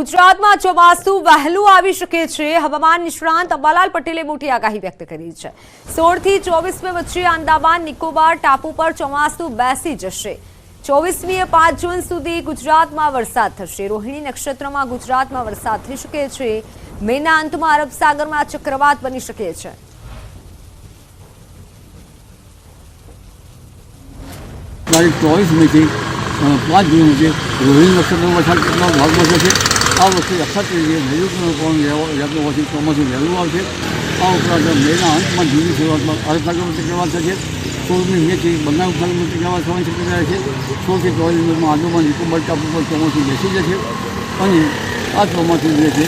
ગુજરાતમાં ચોમાસું વહેલું આવી શકે છે. હવામાન નિષ્ણાંત અંબાલાલ પટેલે મોટી આગાહી વ્યક્ત કરી છે. સોળથી ચોવીસમી વચ્ચે અંદામાન, નિકોબાર, ટાપુ પર ચોમાસું બેસી જશે. ચોવીસમીએ પાંચ જૂન સુધી ગુજરાતમાં વરસાદ થશે. રોહિણી નક્ષત્રમાં ગુજરાતમાં વરસાદ થઈ શકે છે. મેના અંતમાં અરબ સાગરમાં ચક્રવાત બની શકે છે. તારીખ ચોવીસ પાંચ જૂન સુધી રોહિણી નક્ષત્રમાં વરસાદ ભાગ બસે છે આ વખતે અક્ષર તરીકે નૈઋત્યનો પવન રહેવો હોવાથી ચોમાસું વહેલું આવશે આ ઉપરાંત મેના અંતમાં જૂની શરૂઆતમાં અરબસાગરમાં ચક્રવાત થશે સોળમી મેથી શક્યતા છે સોળથી ચોવીસ મિનિટમાં આંદોમાન નિકોબાર ટાપુ ચોમાસું બેસી જશે અને આ ચોમાસું જે છે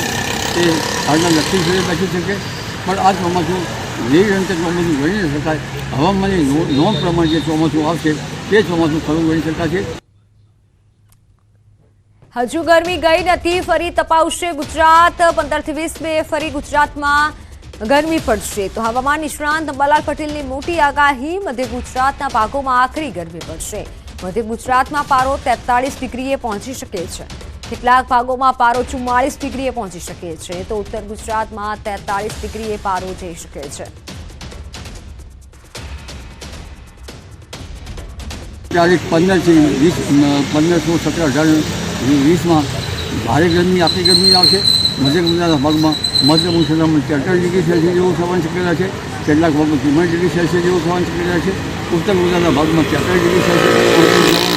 એ હાલના સુધી બેસી શકે પણ આ ચોમાસું જેવી અંતે ચોમાસું ગણી શકાય હવામાનની નોંધ પ્રમાણે જે ચોમાસું આવશે તે ચોમાસું ખરું ગણી શકાશે હજુ ગરમી ગઈ નથી, ફરી તપાવશે ગુજરાત. પંદરથી વીસ મે ફરી ગુજરાતમાં ગરમી પડશે. તો હવામાન નિષ્ણાંત અંબાલાલ પટેલની મોટી આગાહી, મધ્ય ગુજરાતના ભાગોમાં આખરી ગરમી પડશે. મધ્ય ગુજરાતમાં પારો તેતાળીસ ડિગ્રીએ પહોંચી શકે છે. કેટલાક ભાગોમાં પારો ચુમ્માળીસ ડિગ્રીએ પહોંચી શકે છે. તો ઉત્તર ગુજરાતમાં તેતાળીસ ડિગ્રીએ પારો જઈ શકે છે. તારીખ પંદરથી વીસ, પંદરસો સત્તર અઢાર વીસમાં ભારે ગરમી, આખી ગરમી આવશે. મધ્ય ગુજરાતના ભાગમાં મધ્ય મુસલમાન તેતાલીસ ડિગ્રી સેલ્સિયસ જેવું થવાની શક્યતા છે. કેટલાક ભાગમાં ચુમ્માલીસ ડિગ્રી સેલ્સિયસ જેવું થવાની શક્યતા છે. ઉત્તર ગુજરાતના ભાગમાં તેતાલીસ ડિગ્રી સેલ્સિયસ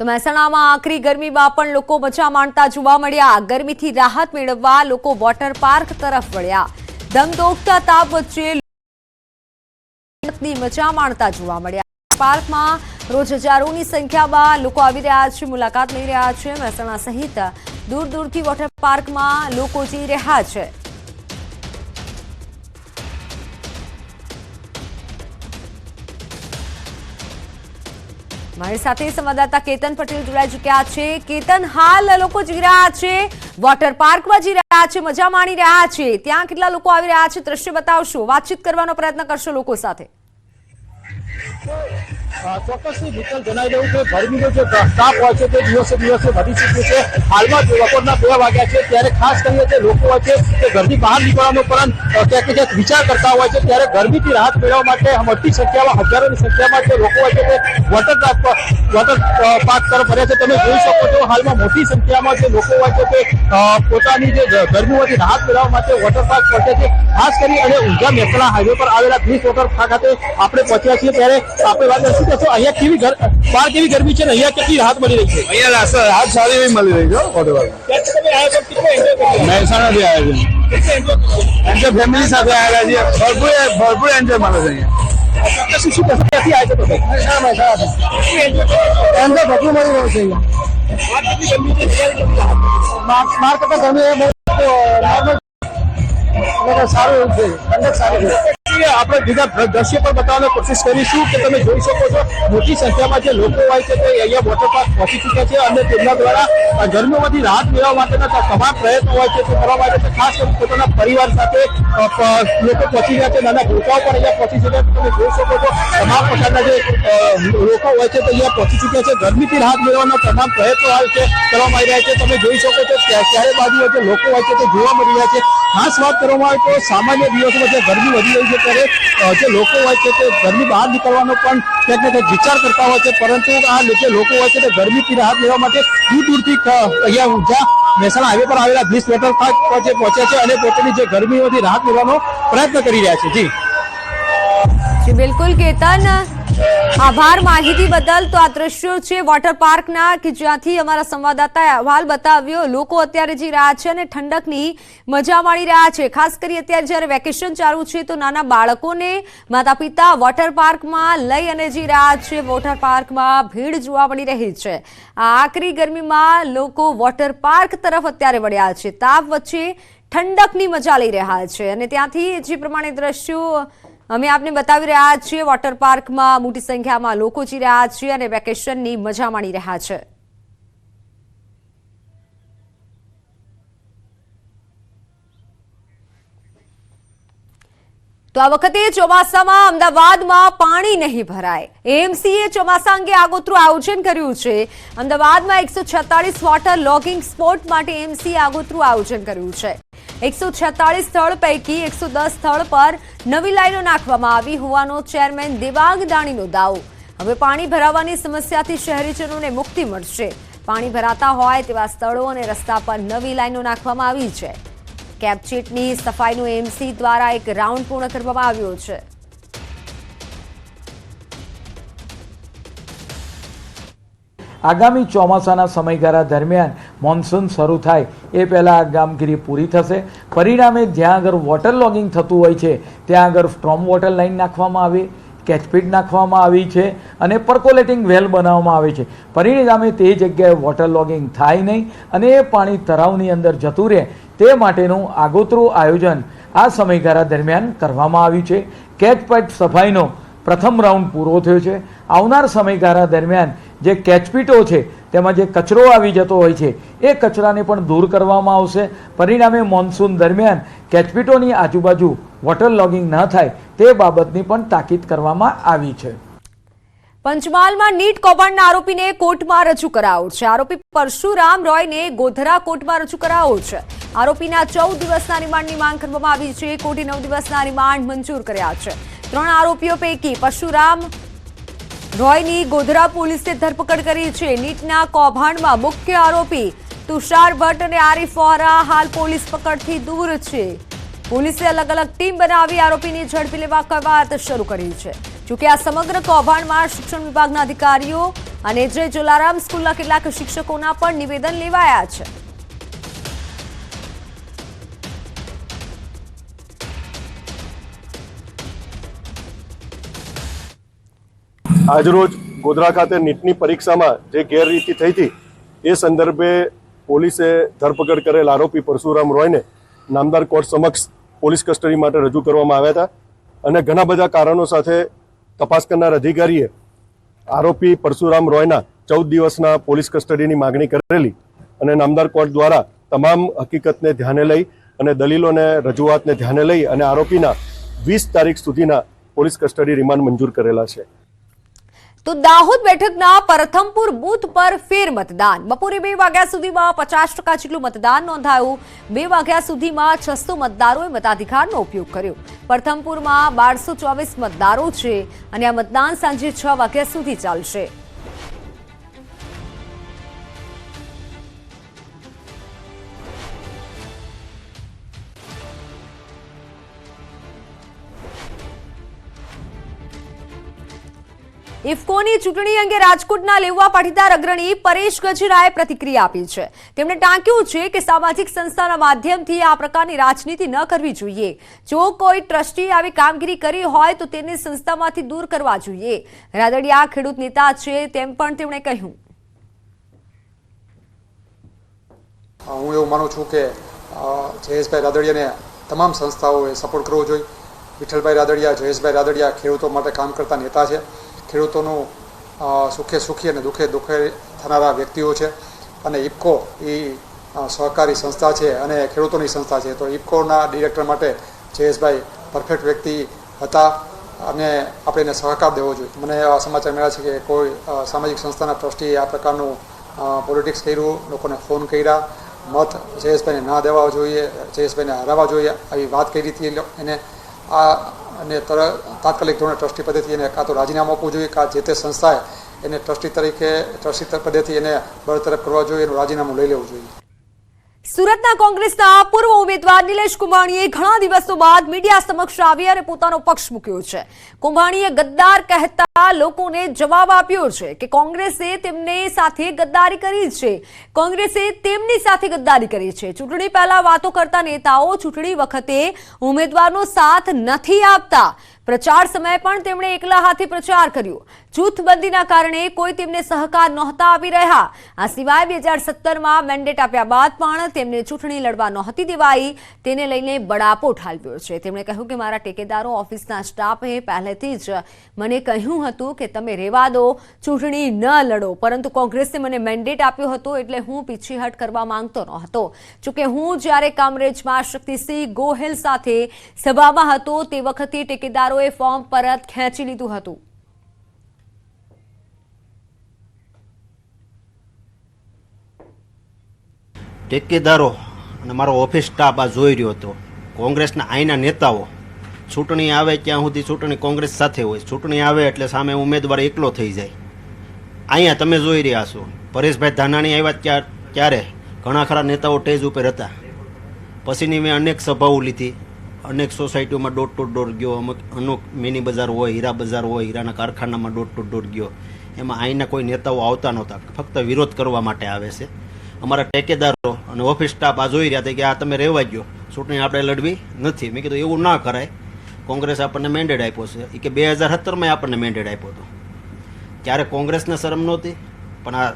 તો મહેસાણામાં આકરી ગરમીમાં પણ લોકો મજા માણતા જોવા મળ્યા. ગરમીથી રાહત મેળવવા લોકો વોટર પાર્ક તરફ વળ્યા. ધમધોકતા તાપ વચ્ચે મજા માણતા જોવા મળ્યા. પાર્કમાં રોજ હજારોની સંખ્યામાં લોકો આવી રહ્યા છે, મુલાકાત લઈ રહ્યા છે. મહેસાણા સહિત દૂર દૂરથી વોટર પાર્કમાં લોકો જઈ રહ્યા છે. મારી સાથે સંવાદદાતા કેતન પટેલ જોડાઈ ચુક્યા છે. કેતન, હાલ લોકો જઈ રહ્યા છે, વોટર પાર્કમાં જઈ રહ્યા છે, મજા માણી રહ્યા છે. ત્યાં કેટલા લોકો આવી રહ્યા છે, દ્રશ્ય બતાવશો? વાતચીત કરવાનો પ્રયત્ન કરશો લોકો સાથે. ચોક્કસથી મિત્તલ જણાવી દઉં કે ગરમીનો જે તાપ હોય છે તે દિવસે દિવસે વધી ચૂક્યો છે. હાલમાં બપોરના બે વાગ્યા છે ત્યારે ખાસ કરીને જે લોકો હોય છે તે ઘરની બહાર નીકળવાનો પણ ક્યાંક ક્યાંક વિચાર કરતા હોય છે ત્યારે ગરમીથી રાહત મેળવવા માટે મોટી સંખ્યામાં, હજારોની સંખ્યામાં જે લોકો હોય છે તે વોટર પાર્ક વોટર પાર્ક તરફ ફર્યા છે. તમે જોઈ શકો છો હાલમાં મોટી સંખ્યામાં જે લોકો હોય છે તે પોતાની જે ગરમીમાંથી રાહત મેળવવા માટે વોટર પાર્ક પહોંચે છે. ખાસ કરી અને ઊંઝા મહેસાણા હાઈવે પર આવેલા બ્રિજ વોટર પાર્ક ખાતે આપણે પહોંચ્યા છીએ ત્યારે આપણે વાત અહીંયા કેવી બહાર કેવી ગરમી છે ને અહીંયા કેટલી રાહત મળી રહી છે? અહીંયા રાહત હાથ સારી એવી મળી રહી છે છો કર્યો? મહેસાણાથી આવ્યા છે એમ ફેમિલી સાથે આવ્યા છીએ. ભરપૂર ભરપૂર એન્જોય મળે છે અહીંયા. ચોક્કસ શું કહેશો? ક્યાંથી આવ્યા છો તમે? કેટલી એમ તો બધું મળી રહ્યું છે બહાર કેટલી ગરમી છે ત્યારે કેટલી રાહત મળી છે? માર કરતા ગરમી એ બહુ નોર્મલ એટલે સારું એવું છે ઠંડક સારી છે. આપણે બીજા દ્રશ્ય પણ બતાવવાની કોશિશ કરીશું કે તમે જોઈ શકો છો, મોટી સંખ્યામાં જે લોકો હોય છે તે અહીંયા વોટર પાર્ક પહોંચી ચૂક્યા છે અને તેમના દ્વારા ગરમીમાંથી રાહત મેળવવા માટેના તમામ પ્રયત્નો હોય છે તે કરવા માટે છે ખાસ કરીને પોતાના પરિવાર સાથે લોકો પહોંચી રહ્યા છે. નાના ભૂલકાઓ પણ અહીંયા પહોંચી ચૂક્યા છે. તમે જોઈ શકો છો, તમામ પ્રકારના જે લોકો હોય છે તે અહીંયા પહોંચી ચૂક્યા છે. ગરમીથી રાહત મેળવવાના તમામ પ્રયત્નો હાલ છે, કરવામાં આવી રહ્યા છે. તમે જોઈ શકો છો ચારે બાજુ જે લોકો હોય છે તે જોવા મળી રહ્યા છે. ખાસ વાત કરવામાં આવે તો સામાન્ય દિવસોમાં જે ગરમી વધી રહી છે ત્યારે જે લોકો હોય છે તે ઘરની બહાર નીકળવાનો પણ ક્યાંક ને ક્યાંક વિચાર કરતા હોય છે, પરંતુ આ જે લોકો હોય છે તે ગરમીથી રાહત લેવા માટે દૂર દૂરથી અહીંયા ઊંઝા મહેસાણા હાઈવે પર આવેલા બ્લીસ વોટર પાર્ક પર જે પહોંચ્યા છે અને પોતાની જે ગરમીઓથી રાહત લેવાનો પ્રયત્ન કરી રહ્યા છે. જી, બિલકુલ કેતન. આભાર માહિતી બદલ. તો આ દ્રશ્યો છે વોટર પાર્કના કે જ્યાંથી અમારા સંવાદદાતાએ અહેવાલ બતાવ્યો. લોકો અત્યારે જઈ રહ્યા છે અને ઠંડકની મજા માણી રહ્યા છે. ખાસ કરી અત્યારે જ્યારે વેકેશન ચાલુ છે તો નાના બાળકોને માતા પિતા વોટર પાર્કમાં લઈ અને જઈ રહ્યા છે વોટર પાર્કમાં ભીડ જોવા મળી રહી છે. આ આકરી ગરમીમાં લોકો વોટર પાર્ક તરફ અત્યારે વળ્યા છે. તાપ વચ્ચે ઠંડકની મજા લઈ રહ્યા છે. અને ત્યાંથી જે પ્રમાણે દ્રશ્યો અમે આપને બતાવી રહ્યા છીએ વોટર પાર્કમાં મોટી સંખ્યામાં લોકો જઈ રહ્યા છે અને વેકેશનની મજા માણી રહ્યા છે. તો આ વખતે ચોમાસામાં અમદાવાદમાં પાણી નહીં ભરાય. એએમસીએ ચોમાસા અંગે આગોતરું આયોજન કર્યું છે. અમદાવાદમાં એકસો વોટર લોગિંગ સ્પોટ માટે એએમસીએ આગોતરું આયોજન કર્યું છે. એકસો છેતાળીસ સ્થળ પૈકી એકસો દસ સ્થળ પર નવી લાઈનો નાખવામાં આવી હોવાનો ચેરમેન દેવાંગ દાણીનો દાવો. હવે પાણી ભરાવાની સમસ્યાથી શહેરીજનોને મુક્તિ મળશે. પાણી ભરાતા હોય તેવા સ્થળો અને રસ્તા પર નવી લાઈનો નાખવામાં આવી છે. કેપચીટની સફાઈનું એમસી દ્વારા એક રાઉન્ડ પૂર્ણ કરવામાં આવ્યો છે. આગામી ચોમાસાના સમયગાળા દરમિયાન મોન્સૂન શરૂ થાય. એ પહેલાં આ કામગીરી પૂરી થશે. પરિણામે જ્યાં આગળ વોટર લોગિંગ થતું હોય છે, ત્યાં આગળ સ્ટ્રોમ વોટર લાઇન નાખવામાં આવે કેચપીટ નાખવામાં આવી છે અને પર્કોલેટિંગ વેલ બનાવવામાં આવે છે. પરિણામે તે જગ્યાએ વોટર લોગિંગ થાય નહીં અને એ પાણી તળાવની અંદર જતું રહે. તે માટેનું આગોતરું આયોજન આ સમયગાળા દરમિયાન કરવામાં આવ્યું છે. કેચપેટ સફાઈનો પ્રથમ રાઉન્ડ પૂરો થયો છે. આવનાર સમયગાળા દરમિયાન જે કેચપીટો છે તેમાં જે કચરો આવી જતો હોય છે, એ કચરાને પણ દૂર કરવામાં આવશે. પરિણામે મોન્સૂન દરમિયાન કેચપીટોની આજુબાજુ વોટર લોગિંગ ન થાય તે બાબતની પણ તાકીદ કરવામાં આવી છે. પંચમહાલમાં નીટ કૌભાંડના આરોપીને કોર્ટમાં રજૂ કરાયો છે. આરોપી પરશુરામ રોયને ગોધરા કોર્ટમાં રજૂ કરાયો છે. આરોપીના ચૌદ દિવસના રિમાન્ડની માંગ કરવામાં આવી છે. કોર્ટે નવ દિવસના રિમાન્ડ મંજૂર કર્યા છે. ત્રણ આરોપીઓ પૈકી પરશુરામ રોયની ગોધરા પોલીસે ધરપકડ કરી છે. નીટના કૌભાંડમાં મુખ્ય આરોપી તુષાર ભટ્ટ અને આરિફ વોરા હાલ પોલીસ પકડથી દૂર છે. પોલીસે અલગ અલગ ટીમ બનાવી આરોપીને ઝડપી લેવા કવાયત શરૂ કરી છે. જોકે આ સમગ્ર કૌભાંડમાં શિક્ષણ વિભાગના અધિકારીઓ અને જય જલારામ સ્કૂલના કેટલાક શિક્ષકોના પણ નિવેદન લેવાયા છે. આજરોજ ગોધરા ખાતે નીટની પરીક્ષામાં જે ગેરરીતિ થઈ હતી, એ સંદર્ભે પોલીસે ધરપકડ કરેલ આરોપી પરશુરામ રોયને નામદાર કોર્ટ સમક્ષ પોલીસ કસ્ટડી માટે રજૂ કરવામાં આવ્યા હતા અને ઘણા બધા કારણો સાથે તપાસ કરનાર અધિકારીએ આરોપી પરશુરામ રોયના ચૌદ દિવસના પોલીસ કસ્ટડીની માગણી કરેલી અને નામદાર કોર્ટ દ્વારા તમામ હકીકતને ધ્યાને લઈ અને દલીલોને રજૂઆતને ધ્યાને લઈ અને આરોપીના વીસ તારીખ સુધીના પોલીસ કસ્ટડી રિમાન્ડ મંજૂર કરેલા છે. તો દાહોદ બેઠકના પ્રથમપુર બૂથ પર ફેર મતદાન. બપોરે બે વાગ્યા સુધીમાં પચાસ ટકા જેટલું મતદાન નોંધાયું. બે વાગ્યા સુધીમાં છસો મતદારોએ મતાધિકારનો ઉપયોગ કર્યો. પ્રથમપુરમાં બારસો ચોવીસ મતદારો છે અને આ મતદાન સાંજે છ વાગ્યા સુધી ચાલશે. ઇફકોની ચૂંટણી અંગે રાજકોટના લેવા પાટીદાર અગ્રણી પરેશ ગજરાએ પ્રતિક્રિયા આપી છે. તેમણે ટાંક્યું છે કે સામાજિક સંસ્થાના માધ્યમથી આ પ્રકારની રાજનીતિ ન કરવી જોઈએ. જો કોઈ ટ્રસ્ટી આવી કામગીરી કરી હોય તો તેને સંસ્થામાંથી દૂર કરવા જોઈએ. રાદડિયા ખેડૂત નેતા છે તેમ પણ તેમણે કહ્યું. હું એવું માનું છું કે જયેશભાઈ રાદડિયાને તમામ સંસ્થાઓએ સપોર્ટ કરવો જોઈએ. વિઠ્ઠલભાઈ રાદડિયા, જયેશભાઈ રાદડિયા ખેડૂતો માટે કામ કરતા નેતા છે. ખેડૂતોનું સુખે સુખી અને દુઃખે દુઃખે થનારા વ્યક્તિઓ છે. અને ઇફકો એ સહકારી સંસ્થા છે અને ખેડૂતોની સંસ્થા છે. તો ઇફકોના ડિરેક્ટર માટે જયેશભાઈ પરફેક્ટ વ્યક્તિ હતા અને આપણે એને સહકાર દેવો જોઈએ. મને એવા સમાચાર મળ્યા છે કે કોઈ સામાજિક સંસ્થાના ટ્રસ્ટીએ આ પ્રકારનું પોલિટિક્સ કર્યું, લોકોને ફોન કર્યા. મત જયેશભાઈને ના દેવા જોઈએ, જયેશભાઈને હરાવવા જોઈએ. આવી વાત કરી હતી એને. આ અને તાત્કાલિક ધોરણે ટ્રસ્ટી પદેથી એને કાં તો રાજીનામું આપવું જોઈએ, કાં જે તે સંસ્થાએ એને ટ્રસ્ટી તરીકે, ટ્રસ્ટી પદેથી એને બરતરફ કરવા જોઈએ, એનું રાજીનામું લઈ લેવું જોઈએ. સુરતના કોંગ્રેસના પૂર્વ ઉમેદવાર નિલેશ કુંભાણીએ ઘણા દિવસો બાદ મીડિયા સમક્ષ આવી અને પોતાનો પક્ષ મૂક્યો છે. કુંભાણીએ ગદ્દાર કહેતા લોકોને જવાબ આપ્યો છે કે કોંગ્રેસે તેમને સાથે ગદ્દારી કરી છે. કોંગ્રેસે તેમની સાથે ગદ્દારી કરી છે. ચૂંટણી પહેલા વાતો કરતા નેતાઓ ચૂંટણી વખતે ઉમેદવારનો સાથ નથી આપતા. પ્રચાર સમયે પણ તેમણે એકલા હાથે પ્રચાર કર્યો. જૂથબંધીના કારણે કોઈ તેમને સહકાર નહોતા આપી રહ્યા. આ સિવાય બે હજાર સત્તરમાં મેન્ડેટ આપ્યા બાદ પણ તેમને ચૂંટણી લડવા નહોતી દેવાઈ. તેને લઈને બડાપો ઠાલવ્યો છે. તેમણે કહ્યું કે મારા ટેકેદારો ઓફિસના સ્ટાફે પહેલેથી જ મને કહ્યું હતું કે તમે રેવા દો, ચૂંટણી ન લડો. પરંતુ કોંગ્રેસે મને મેન્ડેટ આપ્યો હતો એટલે હું પીછીહટ કરવા માંગતો નહોતો. હતો જોકે હું જ્યારે કામરેજમાં શક્તિસિંહ ગોહિલ સાથે સભામાં હતો, તે વખતે ટેકેદારોએ ફોર્મ પરત ખેંચી લીધું હતું. ટેકેદારો અને મારો ઓફિસ સ્ટાફ આ જોઈ રહ્યો હતો. કોંગ્રેસના આઈના નેતાઓ. ચૂંટણી આવે ત્યાં સુધી ચૂંટણી કોંગ્રેસ સાથે હોય. ચૂંટણી આવે એટલે સામે ઉમેદવાર એકલો થઈ જાય. અહીંયા તમે જોઈ રહ્યા છો. પરેશભાઈ ધાનાણી આવ્યા ત્યાર ઘણા ખરા નેતાઓ ટેજ ઉપર હતા. પછીની મેં અનેક સભાઓ લીધી. અનેક સોસાયટીઓમાં ડોર ટુ ડોર ગયો. અમુક અમુક મિની બજાર હોય, હીરા બજાર હોય, હીરાના કારખાનામાં ડોર ટુ ડોર ગયો. એમાં અહીંના કોઈ નેતાઓ આવતા નહોતા. ફક્ત વિરોધ કરવા માટે આવે છે. અમારા ટેકેદારો અને ઓફિસ સ્ટાફ આ જોઈ રહ્યા હતા કે આ તમે રહેવા ગયો ચૂંટણી આપણે લડવી નથી. મેં કીધું એવું ના કરાય. કોંગ્રેસ આપણને મેન્ડેટ આપ્યો છે. એ કે બે હજાર સત્તરમાં આપણને મેન્ડેટ આપ્યો હતો. ત્યારે કોંગ્રેસને શરમ નહોતી? પણ આ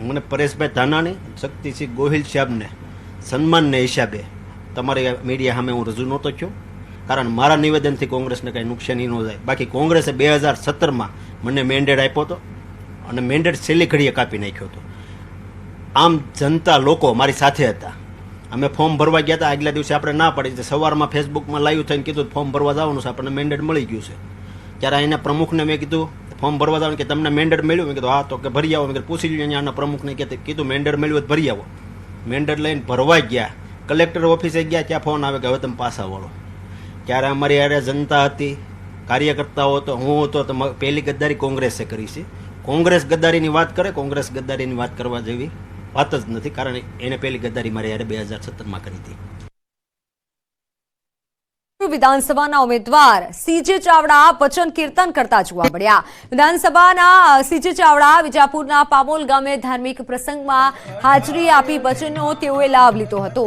મને પરેશભાઈ ધાનાણી, શક્તિસિંહ ગોહિલ સાહેબને સન્માનને હિસાબે તમારી મીડિયા સામે હું રજૂ નહોતો થયો. કારણ મારા નિવેદનથી કોંગ્રેસને કંઈ નુકસાની ન જાય બાકી કોંગ્રેસે બે હજાર સત્તરમાં મને મેન્ડેટ આપ્યો હતો અને મેન્ડેટ છેલ્લી ઘડીએ કાપી નાખ્યો હતો. આમ જનતા લોકો મારી સાથે હતા. અમે ફોર્મ ભરવા ગયા હતા. આગલા દિવસે આપણે ના પડી. સવારમાં ફેસબુકમાં લાઈવ થઈને કીધું ફોર્મ ભરવા જવાનું છે. આપણને મેન્ડેટ મળી ગયું છે. ત્યારે અહીંના પ્રમુખને મેં કીધું, ફોર્મ ભરવા જવાનું. કે તમને મેન્ડેટ મળ્યું? મેં કીધું, હા, તો કે ભરી આવો. મેં પૂછી લીધું અહીંયાના પ્રમુખને કે કીધું મેન્ડેટ મળ્યું તો ભરી આવો. મેન્ડેટ લઈને ભરવા ગયા. કલેક્ટર ઓફિસે ગયા, ત્યાં ફોન આવે કે, હવે તમે પાછા વળો. ત્યારે અમારી યારે જનતા હતી, કાર્યકર્તાઓ હતો, હું હતો, તો પહેલી ગદ્દારી કોંગ્રેસે કરી છે. કોંગ્રેસ ગદ્દારીની વાત કરે, કોંગ્રેસ ગદ્દારીની વાત કરવા જેવી વાત જ નથી કારણ એને પહેલી ગદ્દારી મારે યારે બે હજાર સત્તરમાં કરી હતી. વિધાનસભાના ઉમેદવાર સીજે ચાવડા વચન કીર્તન કરતા જોવા મળ્યા. વિધાનસભાના સીજે ચાવડા વિજાપુરના પામોલ ગામે ધાર્મિક પ્રસંગમાં હાજરી આપી વચનનો તેઓએ લાભ લીધો હતો.